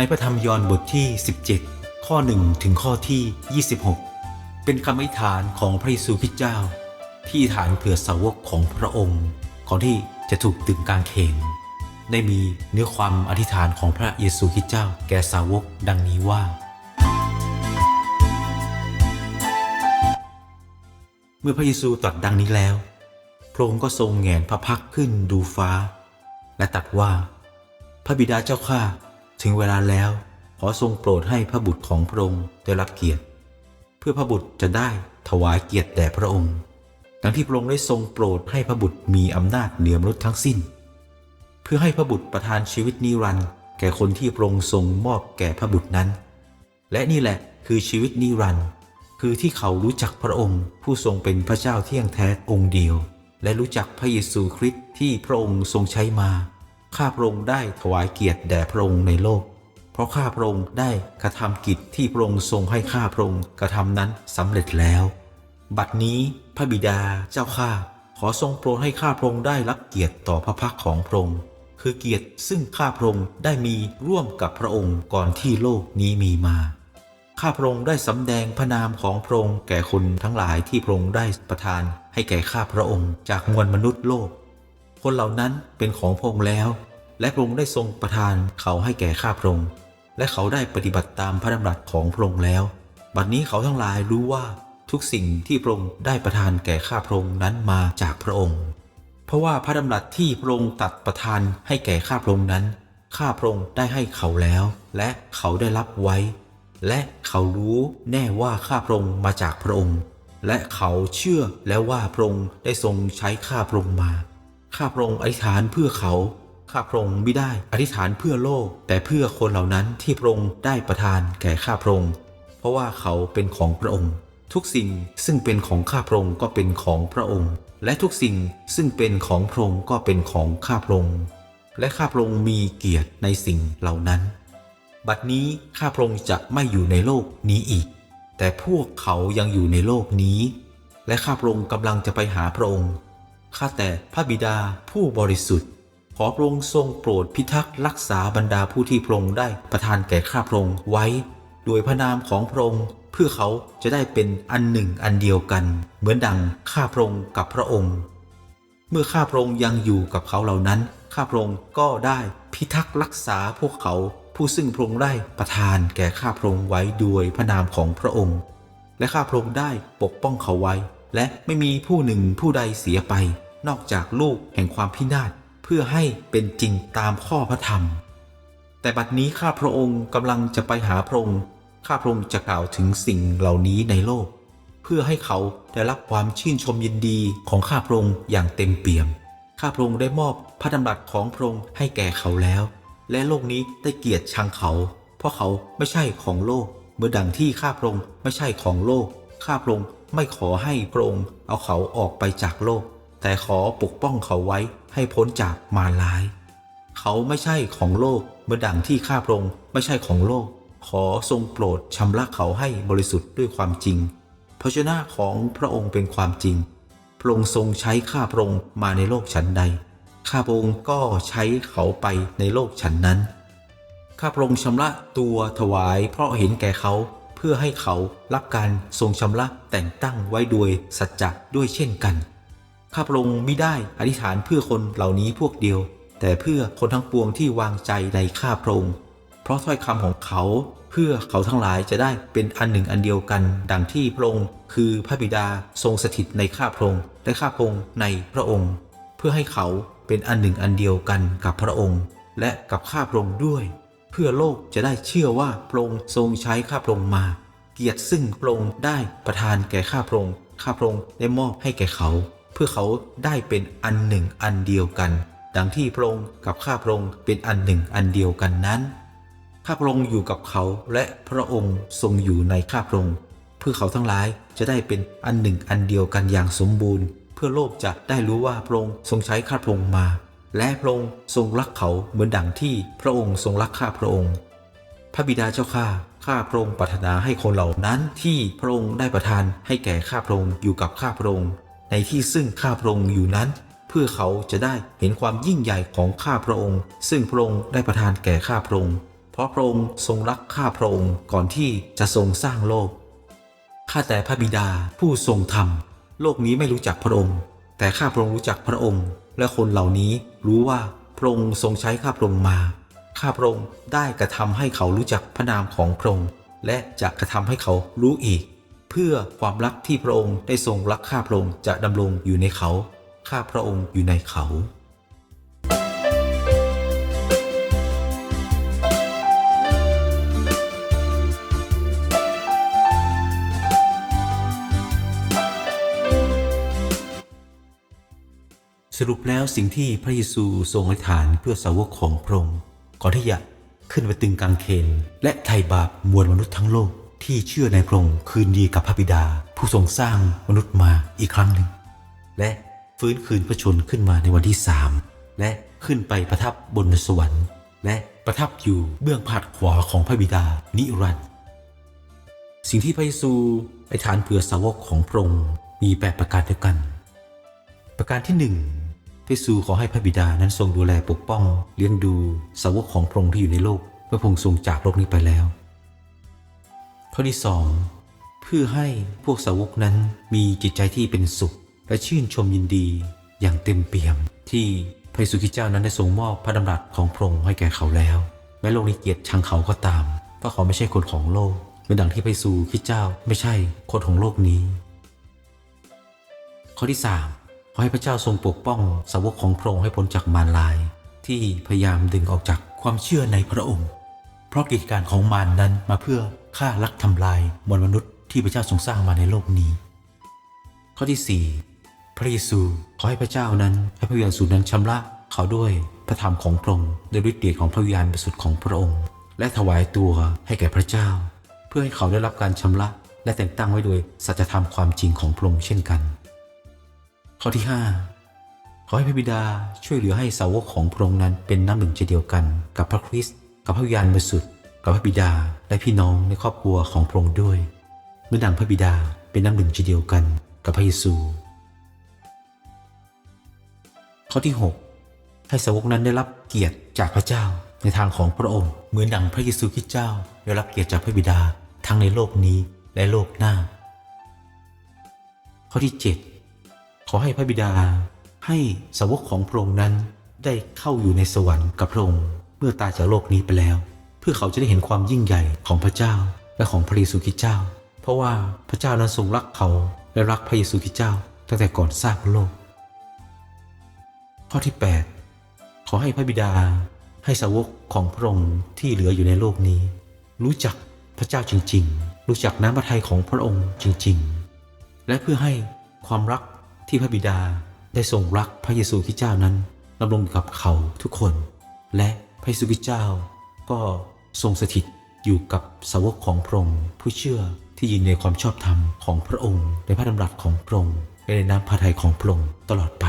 ในพระธรรมยอห์นบทที่ 17 ข้อ 1 ถึงข้อที่ 26 เป็นคำอธิษฐานของพระเยซูคริสต์เจ้า ที่ฐานเผื่อสาวกของพระองค์ก่อนที่จะถูกตึงกางเขนได้มีเนื้อความอธิษฐานของพระเยซูคริสต์เจ้าแก่สาวกดังนี้ว่า เมื่อพระเยซูตรัสดังนี้แล้ว พระองค์ก็ทรงแหงนพระพักขึ้นดูฟ้า และตรัสว่า พระบิดาเจ้าข้า ถึงเวลาแล้วขอทรงโปรดให้พระบุตรของพระองค์ได้รับเกียรติ เพื่อพระบุตรจะได้ถวายเกียรติแด่พระองค์ ดังที่พระองค์ได้ทรงโปรดให้พระบุตรมีอำนาจเหนือมนุษย์ทั้งสิ้น เพื่อให้พระบุตรประทานชีวิตนิรันดร์แก่คนที่พระองค์ทรงมอบแก่พระบุตรนั้น และนี่แหละคือชีวิตนิรันดร์คือที่เขารู้จักพระองค์ผู้ทรงเป็นพระเจ้าเที่ยงแท้องค์เดียว และรู้จักพระเยซูคริสต์ที่พระองค์ทรงใช้มา ข้าพระองค์ได้ถวายเกียรติแด่พระองค์ในโลก เพราะข้าพระองค์ได้กระทำกิจที่พระองค์ทรงให้ข้าพระองค์กระทำนั้นสำเร็จแล้ว บัดนี้พระบิดาเจ้าข้าขอทรงโปรดให้ข้าพระองค์ได้รับเกียรติต่อพระพักของพระองค์คือเกียรติซึ่งข้าพระองค์ได้มีร่วมกับพระองค์ก่อนที่โลกนี้มีมา ข้าพระองค์ได้สำแดงพระนามของพระองค์แก่คนทั้งหลายที่พระองค์ได้ประทานให้แก่ข้าพระองค์จากมวลมนุษย์โลก คนเหล่านั้นเป็นของพระองค์แล้ว และพระองค์ได้ทรงประทานเขาให้แก่ข้าพระองค์และเขาได้ปฏิบัติตามพระดำรัสของพระองค์แล้ว บัดนี้เขาทั้งหลายรู้ว่าทุกสิ่งที่พระองค์ได้ประทานแก่ข้าพระองค์นั้นมาจากพระองค์ เพราะว่าพระดำรัสที่พระองค์ตัดประทานให้แก่ข้าพระองค์นั้น ข้าพระองค์ได้ให้เขาแล้ว และเขาได้รับไว้ และเขารู้แน่ว่าข้าพระองค์มาจากพระองค์ และเขาเชื่อแล้วว่าพระองค์ได้ทรงใช้ข้าพระองค์มา ข้าพระองค์อธิษฐานเพื่อเขาข้าพระองค์ไม่ได้อธิษฐานเพื่อโลก แต่เพื่อคนเหล่านั้นที่พระองค์ได้ประทานแก่ข้าพระองค์เพราะว่าเขาเป็นของพระองค์ ทุกสิ่งซึ่งเป็นของข้าพระองค์ก็เป็นของพระองค์ และทุกสิ่งซึ่งเป็นของพระองค์ก็เป็นของข้าพระองค์และข้าพระองค์มีเกียรติในสิ่งเหล่านั้น บัดนี้ข้าพระองค์จะไม่อยู่ในโลกนี้อีก แต่พวกเขายังอยู่ในโลกนี้ และข้าพระองค์กำลังจะไปหาพระองค์ ข้าแต่พระบิดาผู้บริสุทธิ์ ขอพระองค์ทรงโปรดพิทักษ์รักษาบรรดาผู้ที่พระองค์ได้ประทานแก่ข้าพระองค์ไว้ โดยพระนามของพระองค์เพื่อเขาจะได้เป็นอันหนึ่งอันเดียวกัน เหมือนดังข้าพระองค์กับพระองค์ เมื่อข้าพระองค์ยังอยู่กับเขาเหล่านั้น ข้าพระองค์ก็ได้พิทักษ์รักษาพวกเขาผู้ซึ่งพระองค์ได้ประทานแก่ข้าพระองค์ไว้ด้วยพระนามของพระองค์ และข้าพระองค์ได้ปกป้องเขาไว้ และไม่มีผู้หนึ่งผู้ใดเสียไป นอกจากลูกแห่งความพินาศเพื่อให้เป็นจริงตามข้อพระธรรม แต่บัดนี้ข้าพระองค์กำลังจะไปหาพระองค์ข้าพระองค์จะกล่าวถึงสิ่งเหล่านี้ในโลก เพื่อให้เขาได้รับความชื่นชมยินดีของข้าพระองค์อย่างเต็มเปี่ยมข้าพระองค์ได้มอบพระดำรัสของพระองค์ให้แก่เขาแล้ว และโลกนี้ได้เกลียดชังเขา เพราะเขาไม่ใช่ของโลก เมื่อดังที่ข้าพระองค์ไม่ใช่ของโลกข้าพระองค์ ไม่ขอให้พระองค์เอาเขาออกไปจากโลก แต่ขอปกป้องเขาไว้ให้พ้นจากมารร้าย เขาไม่ใช่ของโลกเมื่อดังที่ข้าพระองค์ไม่ใช่ของโลก ขอทรงโปรดชำระเขาให้บริสุทธิ์ด้วยความจริงพระชนะของพระองค์เป็นความจริง พระองค์ทรงใช้ข้าพระองค์มาในโลกฉันใด ข้าพระองค์ก็ใช้เขาไปในโลกฉันนั้น ข้าพระองค์ชำระตัวถวายเพราะเห็นแก่เขา เพื่อให้เขารับการทรงชำระแต่งตั้งไว้โดยสัจจะด้วยเช่นกัน ข้าพระองค์มิได้อธิษฐานเพื่อคนเหล่านี้พวกเดียว แต่เพื่อคนทั้งปวงที่วางใจในข้าพระองค์เพราะถ้อยคำของเขาเพื่อเขาทั้งหลายจะได้เป็นอันหนึ่งอันเดียวกัน ดังที่พระองค์คือพระบิดาทรงสถิตในข้าพระองค์และข้าพระองค์ในพระองค์ เพื่อให้เขาเป็นอันหนึ่งอันเดียวกันกับพระองค์ และกับข้าพระองค์ด้วย เพื่อโลกจะได้เชื่อว่าพระองค์ทรงใช้ข้าพระองค์มา เกียรติซึ่งพระองค์ได้ประทานแก่ข้าพระองค์ข้าพระองค์ได้มอบให้แก่เขา เพื่อเขาได้เป็นอันหนึ่งอันเดียวกัน ดังที่พระองค์กับข้าพระองค์เป็นอันหนึ่งอันเดียวกันนั้น ข้าพระองค์อยู่กับเขาและพระองค์ทรงอยู่ในข้าพระองค์เพื่อเขาทั้งหลายจะได้เป็นอันหนึ่งอันเดียวกันอย่างสมบูรณ์ เพื่อโลกจะได้รู้ว่าพระองค์ทรงใช้ข้าพระองค์มา และพระองค์ทรงรักเขาเหมือนดังที่พระองค์ทรงรักข้าพระองค์ พระบิดาเจ้าข้าข้าพระองค์ปรารถนาให้คนเหล่านั้นที่พระองค์ได้ประทานให้แก่ข้าพระองค์อยู่กับข้าพระองค์ ในที่ซึ่งข้าพระองค์อยู่นั้น เพื่อเขาจะได้เห็นความยิ่งใหญ่ของข้าพระองค์ ซึ่งพระองค์ได้ประทานแก่ข้าพระองค์ เพราะพระองค์ทรงรักข้าพระองค์ก่อนที่จะทรงสร้างโลกข้าแต่พระบิดาผู้ทรงธรรม โลกนี้ไม่รู้จักพระองค์ แต่ข้าพระองค์รู้จักพระองค์ และคนเหล่านี้รู้ว่าพระองค์ทรงใช้ข้าพระองค์มา ข้าพระองค์ได้กระทำให้เขารู้จักพระนามของพระองค์ และจะกระทำให้เขารู้อีก เพื่อความรักที่พระองค์ได้ทรงรักข้าพระองค์จะดำรงอยู่ในเขา ข้าพระองค์อยู่ในเขา รุปแล้วสิ่งที่พระเยซูทรงอธิษฐานเพื่อสาวกของพระองค์ก่อนที่จะขึ้นไปตึงกางเขนและไถ่บาปมวลมนุษย์ทั้งโลกที่เชื่อในพระองค์คืนดีกับพระบิดา ผู้ทรงสร้างมนุษย์มาอีกครั้งหนึ่ง และฟื้นคืนพระชนขึ้นมาในวันที่สามและขึ้นไปประทับบนสวรรค์ และประทับอยู่เบื้องผาดขวาของพระบิดานิรันดร์สิ่งที่พระเยซูอธิษฐานเผื่อสาวกของพระองค์มีแปดประการเดียวกัน ประการที่หนึ่ง พระเยซูขอให้พระบิดานั้นทรงดูแลปกป้อง เลี้ยงดูสาวกของพระองค์ที่อยู่ในโลก เมื่อพระองค์ทรงจากโลกนี้ไปแล้ว ข้อที่สองเพื่อให้พวกสาวกนั้นมีจิตใจที่เป็นสุข และชื่นชมยินดีอย่างเต็มเปี่ยม ที่พระเยซูคริเจ้านั้นได้ทรงมอบพระดำรัสของพระองค์ให้แก่เขาแล้ว แม้โลกนี้เกียดชังเขาก็ตามเพราะเขาไม่ใช่คนของโลกเหมือนดังที่พระเยซูคริสต์เจ้าไม่ใช่คนของโลกนี้ ข้อที่3ข อให้พระเจ้าทรงปกป้องสาวกของพระองค์ให้พ้นจากมารลาย ที่พยายามดึงออกจากความเชื่อในพระองค์ เพราะกิจการของมารนั้นมาเพื่อฆ่าลักทำลายมวลมนุษย์ที่พระเจ้าทรงสร้างมาในโลกนี้ ข้อที่ 4 พระเยซูขอให้พระเจ้านั้นให้พระวิญญาณสูรนั้นชำระเขาด้วยพระธรรมของพระองค์ด้วยฤทธิ์เดชของพระวิญญาณบริสุทธิ์ของพระองค์ และถวายตัวให้แก่พระเจ้า เพื่อให้เขาได้รับการชำระและแต่งตั้งไว้โดยสัจธรรมความจริงของพระองค์เช่นกัน ข้อที่ 5 ขอให้พระบิดาช่วยเหลือให้สาวกของพระองค์นั้นเป็นน้ำหนึ่งใจเดียวกัน กับพระคริสต์กับพระวิญญาณบริสุทธิ์กับพระบิดาและพี่น้องในครอบครัวของพระองค์ด้วยเมื่อดังพระบิดาเป็นน้ำหนึ่งใจเดียวกันกับพระเยซู ข้อที่ 6 ให้สาวกนั้นได้รับเกียรติจากพระเจ้าในทางของพระองค์เหมือนดังพระเยซูคริสต์เจ้าได้รับเกียรติจากพระบิดาทั้งในโลกนี้และโลกหน้า ข้อที่ 7 ขอให้พระบิดา ให้สาวกของพระองค์นั้นได้เข้าอยู่ในสวรรค์กับพระองค์เมื่อตายจากโลกนี้ไปแล้ว เพื่อเขาจะได้เห็นความยิ่งใหญ่ของพระเจ้าและของพระเยซูคริสต์เจ้า เพราะว่าพระเจ้านั้นทรงรักเขาและรักพระเยซูคริสต์เจ้า ตั้งแต่ก่อนสร้างโลก ข้อที่ 8 ขอให้พระบิดา ให้สาวกของพระองค์ที่เหลืออยู่ในโลกนี้ รู้จักพระเจ้าจริง ๆ รู้จักน้ำพระทัยของพระองค์จริง ๆ และเพื่อให้ความรัก ที่พระบิดาได้ทรงรักพระเยซูคริสต์เจ้านั้นดำรงกับเขาทุกคน และพระเยซูคริสต์เจ้า ก็ทรงสถิตอยู่กับสาวกของพระองค์ผู้เชื่อที่ยินในความชอบธรรมของพระองค์ ในพระดำรัสของพระองค์และในน้ำพระทัยของพระองค์ตลอดไป